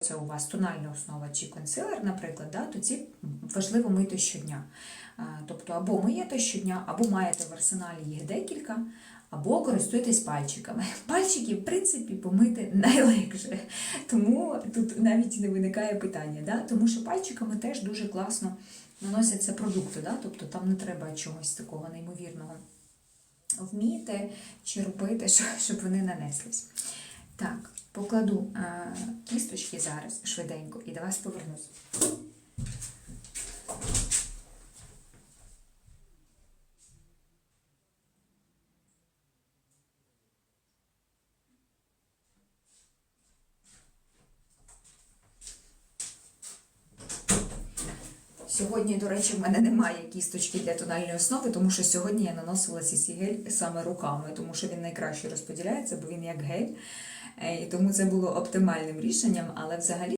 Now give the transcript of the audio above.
це у вас тональна основа чи консилер, наприклад, да, то ці важливо мити щодня. Тобто або миєте щодня, або маєте в арсеналі їх декілька, або користуєтесь пальчиками. Пальчики, в принципі, помити найлегше. Тому тут навіть не виникає питання, да? тому що пальчиками теж дуже класно наносяться продукти, да? тобто там не треба чогось такого неймовірного вміти чи робити, щоб вони нанеслись. Так, покладу е, кісточки зараз швиденько і до вас повернусь. Сьогодні, до речі, в мене немає кісточки для тональної основи, тому що сьогодні я наносила CC гель саме руками, тому що він найкраще розподіляється, бо він як гель. Е, І тому це було оптимальним рішенням, але взагалі.